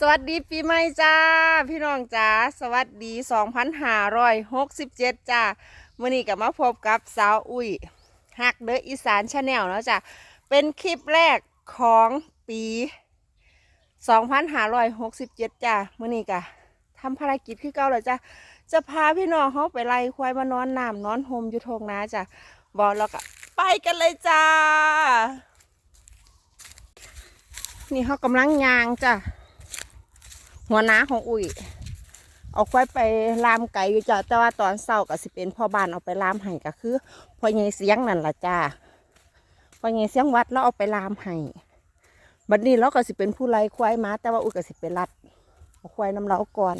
สวัสดีปีใหม่จ้า พี่น้องจ้าสวัสดี2567จ้ามื่อนี้ก็มาพบกับสาวอุ้ยฮักเดอะอีสานชาแนลแล้วจ้ะเป็นคลิปแรกของปี2567จ้ามื่อนี้ก็ทำภารกิจคือเก่าแล้วจ้ะจะพาพี่น้องเขาไปไล่ควายมานอนน้ำนอนโฮมอยู่ทงนาจ้ะบอกแล้วก็ไปกันเลยจ้า นี่เขากำลังยางจ้ะ หัวหน้าของอุ้ยเอาควายไปลามไก่อยู่จ้ะแต่ว่าตอนเช้าก็สิเป็นพ่อบ้านเอาไปลามให้ก็คือพ่อใหญ่เสียงนั่นล่ะจ้าพ่อใหญ่เสียงวัดแล้วเอาไปลามให้บัดนี้เราก็สิเป็นผู้ไล่ควายมาแต่ว่าอุ้ยก็สิไปรัดเอาควายน้ำเล้าก่อน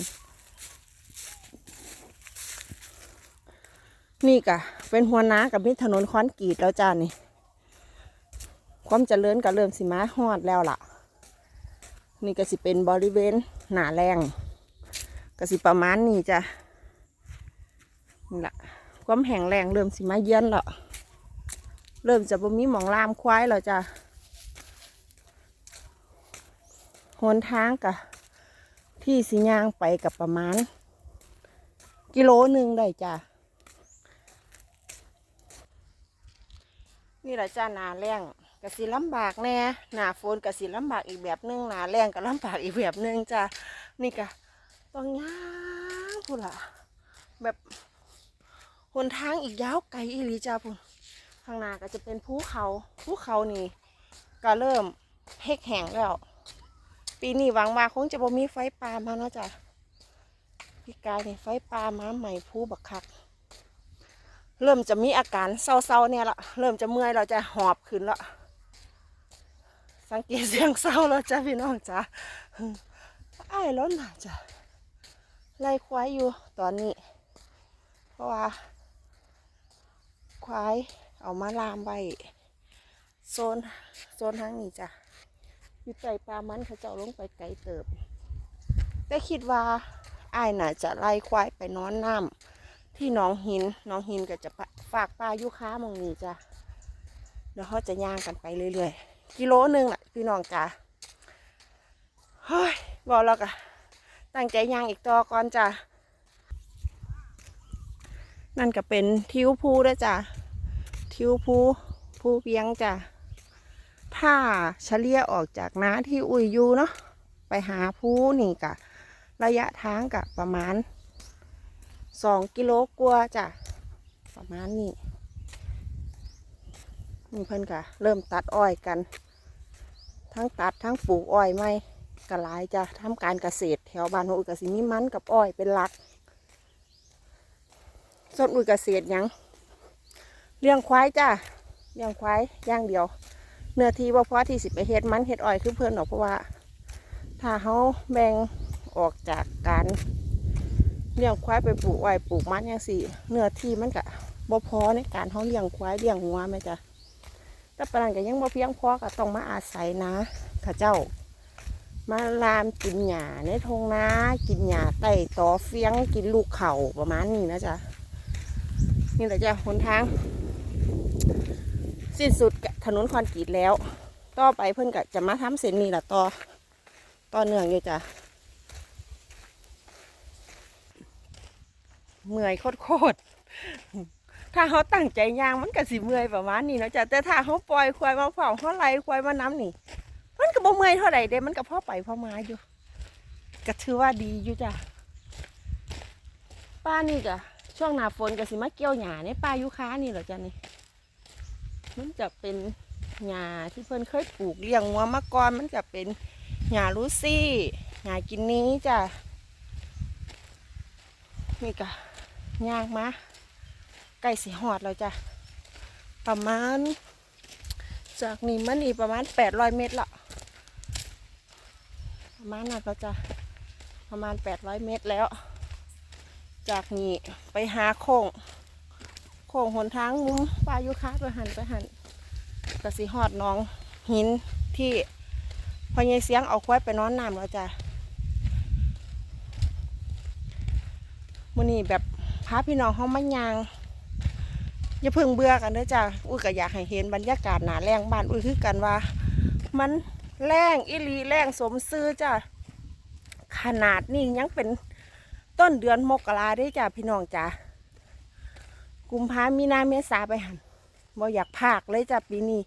นี่ก็เป็นหัวหน้ากับมีถนนคอนกรีตแล้วจ้านี่ ความเจริญก็เริ่มสิมาฮอดแล้วล่ะ นี่ก็สิเป็นบริเวณหนาแรงก็สิประมาณนี้จ้ะนี่แหละความแห้งแรงเริ่มสิมาเยือนแล้วเริ่มจะบ่มีหมองลามควายแล้วจ้ะหนทางกับที่สิย่างไปกับประมาณ กิโลหนึ่งได้จ้ะนี่แหละจ้าหนาแรง กสิลำบากแน่หนาฝนกสิลำบากอีกแบบหนึงหนาแรงก็ลำบากอีกแบบหนึงจ้ะนี่ก็ต้องย่างพูดละแบบหนทางอีกยาวไกลอีหลีจ้าพูนข้างหน้าก็จะเป็นภูเขาภูเขานี่ก็เริ่มเฮกแห้งแล้ว ปีนี้หวังว่าคงจะบ่มีไฟป่ามาเนาะจ้ะพี่กายนี่ไฟป่ามาใหม่ภูบักคักเริ่มจะมีอาการเศร้าๆเนี่ยละเริ่มจะเมื่อยเราจะหอบขึ้นละ สังเกตเสียงเศร้าแล้วจ้ะพี่น้องจ้ะไอ้ายแล้วน่าจ้ะไล่ควายอยู่ตอนนี้ เพราะว่า ควายเอามาลามไว้โซนโซนทางนี้จ้ะอยู่ใจปลามันเขาเจ้าลงไปไกลเติบ แต่คิดว่าไอ้ายน่าจะไล่ควายไปนอนน้ำที่น้องหินน้องหินก็จะปะฝากปลายุค้ามองนี้จ้ะเดี๋ยวเขาจะย่างกันไปเรื่อยๆ กิโลหนึ่งแหละพี่น้องจ้าเฮ้ยบอกแล้วกะตั้งใจย่างอีกต่อก่อนจ้านั่นก็เป็นทิวภูด้วยจ้าทิวภูภูเวียงจ้าถ้าเฉลี่ยออกจากน้าที่อุยยูเนาะไปหาภูนี่กะ ระยะทางกะประมาณสองกิโลกว่าจ้ะประมาณนี้ นี่เพิ่อนก็เริ่มตัดอ้อยกัน ทั้งตัดทั้งปลูกอ้อยไม่กระหลายจะทำการเกษตรแถวบ้านของอุกสิมีมันกับอ้อยเป็นหลักส่วนอุยเกษตรยังเลี้ยงควายจ้าเลี้ยงควายย่างเดียว เนื้อที่ว่าเพอที่สิบไปเฮ็ดมันเฮ็ดอ้อยคือเพิ่นหรอกเพราะว่า ถ้าเขาแบ่งออกจากการเลี้ยงควายไปปลูกอ้อยปลูกมันอย่างสี่ เนื้อที่มันก็บ่พอในการเขาเลี้ยงควายเลี้ยงงัวไหมจ้ะ แต่ปานนันก็ยังบ่เพียงพอก็ต้องมาอาศัยนะข้าเจ้า มาลามกินหญ้าในทงนากินหญ้าไต่ต่อเฟียงกินลูกเข่าประมาณนี้นะจ๊ะนี่แหละจ้ะหนทาง สิ้นสุดถนนคอนกรีตแล้ว ต่อไปเพิ่นก็จะมาทำเส้นนี้แหละต่อต่อเนื่องอยู่จ้ะเมื่อยโคตรๆ ถ้าเขาตั้งใจย่างมันก็สิเมื่อยประมาณนี้เนาะจ้ะแต่ถ้าเขาปล่อยควายมาเฝ้าเขาไล่ควายมาน้ำนี่ มันก็บ่เมื่อยเท่าไหร่เด้มันก็พอไปพ่อมาอยู่ก็ถือว่าดีอยู่จ้ะป้านี่จ้ะช่วงหน้าฝนก็สิมาเกี่ยวหญ้าในป่ายุค้านี่เหรอจ้ะนี่มันจะเป็นหญ้าที่เพิ่อนเคยปลูกเลี้ยงงัวมาก่อนมันจะเป็นหญ้าลูซี่หญ้ากินนี้จ้ะนี่ก็ย่างมา ใกล้สีหอดแล้วจ้ะประมาณ จากนี่มันนี่ประมาณแปดร้อยเมตรละประมาณนั้นแล้วจ้ะประมาณแปดร้อยเมตรแล้ว จากนี่ไปหาโค้งโค้งหนทางมุมปลายุคาไปหันไปหันกระสีหอดน้องหินที่พอใหญเสียงเอาควายไปนอนน้ำแล้วจ้ะมื่อนี้แบบพาพี่น้องเขามายาง อย่าเพิ่งเบื่อกันเด้อจ้าอุ้ยก็อยากให้เห็นบรรยากาศหนาแรงบ้านอุ้ยคือกันว่า มันแรงอิลีแรงสมซื้อจ้าขนาดนี่ยังเป็นต้นเดือนมกราได้จ้ะพี่น้องจ้ะกุมภามีนาเมษาไปหันบ่อยากพากเลยจ้ะปีนี้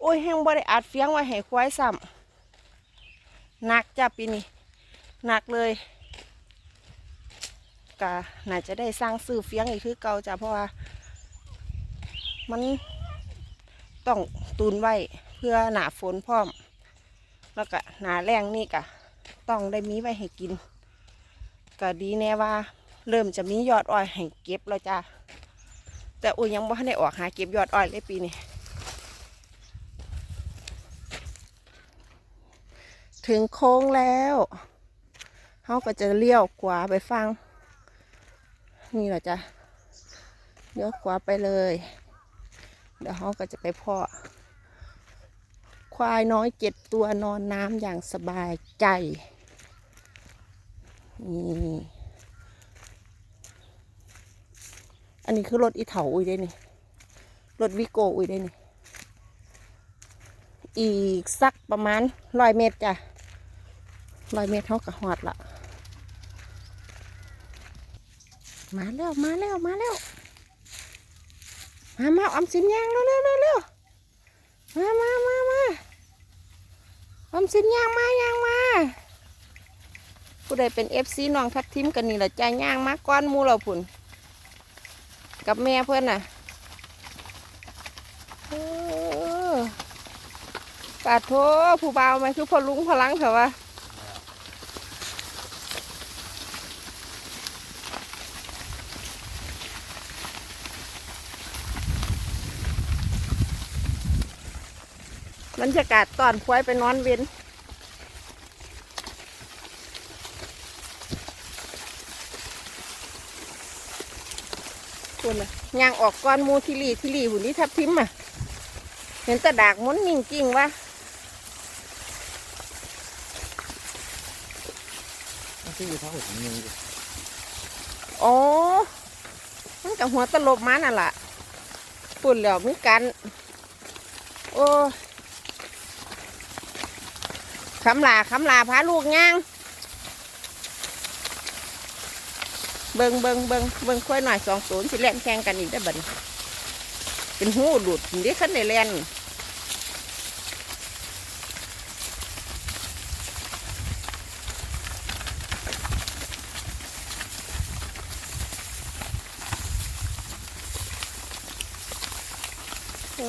โอ้ยแห้งบ่ได้อัดเฟียงไว้ให้ควายซ้ำหนักจ้ะปีนี้หนักเลยกะน่าจะได้สร้างซื้อเฟียงอีกคือเก่าจ้ะเพราะว่า มันต้องตุนไว้เพื่อหนาฝนพร้อม แล้วก็หนาแรงนี่กะต้องได้มีไว้ให้กิน ก็ดีแน่ว่า เริ่มจะมียอดอ้อยให้เก็บแล้วจ้าแต่อุ้ยยังไม่ได้ออกหาเก็บยอดอ้อยเลยปีนี้ถึงโค้งแล้วเขาก็จะเลี้ยวขวาไปฟัง นี่เหรอจ้ะเลี้ยวขวาไปเลย เดี๋ยวเขาก็จะไปเพาะควายน้อยเจ็ดตัวนอนน้ำอย่างสบายใจนี่อันนี้คือรถอีเถาอุ้ยได้นี่รถวิโกอุ้ยได้นี่ อีกสักประมาณร้อยเมตรจ้ะร้อยเมตรเท่ากับหอดละมาแล้วมาแล้วมาแล้ว มามาอมสินยางเร็วเร็วเร็วมามามามาอมสินยางมายางมา ผู้ใดเป็นเอฟซีน้องทับทิมกันนี่แหละใจย่างมาก้อนมูเราผุนกับแม่เพื่อนน่ะปาดโทผู้บ่าวไหมคือพอลุงพลังเถอะวะ บรรยากาศตอนควายไปนอนเว้นคุณน่ะย่างออกก้อนหมูทิลีทิลีหุ่นนี้ทับทิมอะ เห็นแตะดากมันนิ่งจริงวะมันคืออยู่เท่าหัวหนึ่งอยู่อ๋อ มันกับหัวตลบมานั่นล่ะปุ่นแล้วมีกัน โอ้ คำลาคำลาพาลูกย่าง เบิงเบิงเบิงเบิงค่อยหน่อยสองศูนย์สิเล่นแข่งกันอีกได้บัดนเป็นหูหลุดเดี๋ยวขันได้เล่นโอ้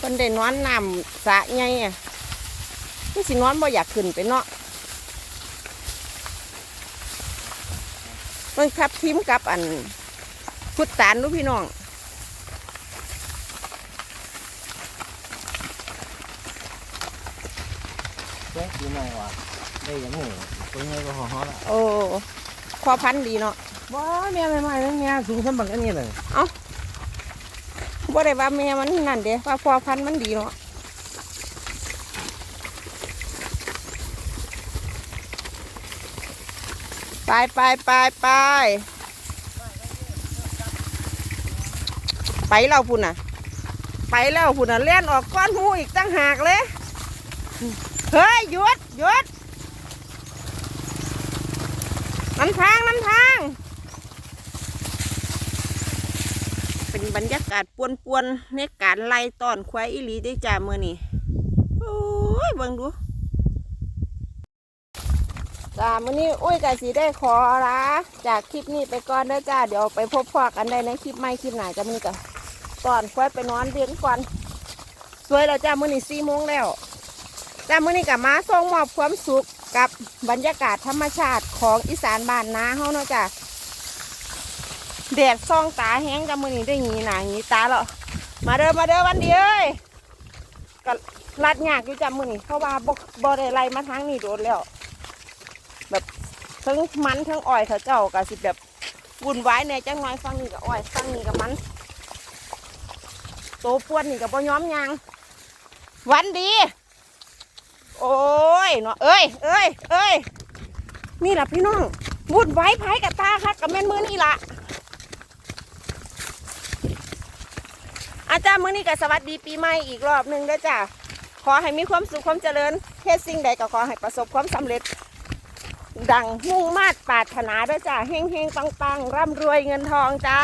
คนได้นอนนำสะไงอะ นี่สินอนบ่อยากขึ้นไปเนาะมันทับทิมกับอันพุทธานลูกพี่น้องแจ๊กอยู่ไหนวะได้ยังไงตัวไงก็ห่อห่อละโอ้คอพันธุ์ดีเนาะว้าแม่ไม่ไม่แล้วแม่สูงสมบัติอันนี้เลยบ่ได้ว่าแม่มันนั่นเด้ว่าพอพันธุ์มันดีเนาะ ไปไปไปไปไปแล้วพุ่นน่ะ ไปแล้วพุ่นน่ะเล่นออกก้อนหูอีกตั้งหากเลย เฮ้ยหยุดหยุดน้ำทางน้ำทาง เป็นบรรยากาศปวนๆในการไล่ตอนควายอีหลีได้จ้าเมื่อนี้โอ้ยเบิ่งดู จ้ามื่อนี้อุ้ยกะสีได้ขอลาจากคลิปนี้ไปก่อนเด้อจ้า เดี๋ยวไปพบพอกันได้ในคลิปใหม่คลิปไหนจะมีกับตอนควายไปนอนเลี้ยงก่อนสวยแล้วจ้ามื่อนี้สี่โมงแล้วจ้ามื่อนี้กับมาส่งมอบความสุขกับบรรยากาศธรรมชาติของอีสานบ้านนาเฮาเนาะจ้าแดดส่องตาแห้งกับมือนี้ได้หงีหนาหีตาแล้วมาเด้อมาเด้อวันเดียวเอ้ยก็ลัดยากอยู่จำมือนี้เพราะว่าบ่บ่ได้ไล่มาทางนี้โดนแล้ว แบบทั้งมันทั้งอ้อยเขาเจ้าก็สิแบบวุ่นวายในจังน้อยฟังนี่กับอ้อยฟังนี่กับมัน โตปวนนี่กับบ่ย้อมยางวันดี โอ้ยเนาะเอ้ยเอ้ยเอ้ยนี่แหละพี่น้องวุ่นวายไผกับตาคักกับแม่นมือนี่ล่ะอาจารย์มื้อนี้ก็สวัสดีปีใหม่อีกรอบหนึ่งด้อจ้ะขอให้มีความสุขความเจริญเฮ็ดสิ่งใดก็ขอให้ประสบความสำเร็จ ดังมุ่งมาดปรารถนาด้วยจ้าเฮงเฮงปังปังร่ำรวยเงินทองจ้า